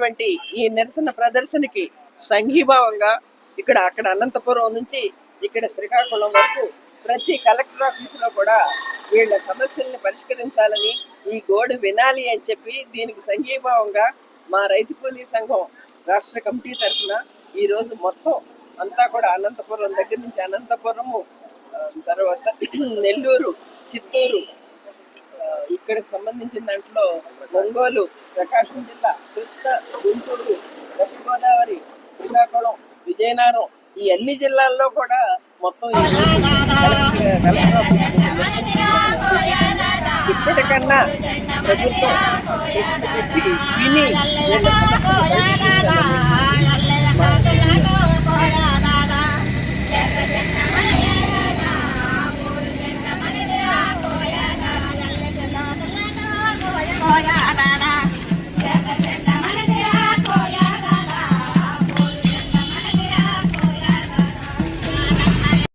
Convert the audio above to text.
జరిగినటువంటి ఈ నిరసన ప్రదర్శనకి సంఘీభావంగా ఇక్కడ అక్కడ అనంతపురం నుంచి ఇక్కడ శ్రీకాకుళం వరకు ప్రతి కలెక్టర్ ఆఫీసులో కూడా వీళ్ళ సమస్యల్ని పరిష్కరించాలని ఈ గోడు వినాలి అని చెప్పి దీనికి సంఘీభావంగా మా రైతు కూలీ సంఘం రాష్ట్ర కమిటీ తరఫున ఈ రోజు మొత్తం అంతా కూడా అనంతపురం దగ్గర నుంచి అనంతపురము తర్వాత నెల్లూరు చిత్తూరు ఇక్కడికి సంబంధించిన దాంట్లో ఒంగోలు ప్రకాశం జిల్లా కృష్ణా గుంటూరు వెస్ట్ గోదావరి శ్రీకాకుళం విజయనగరం ఈ అన్ని జిల్లాల్లో కూడా మొత్తం ఇప్పటికన్నా ప్రభుత్వం విని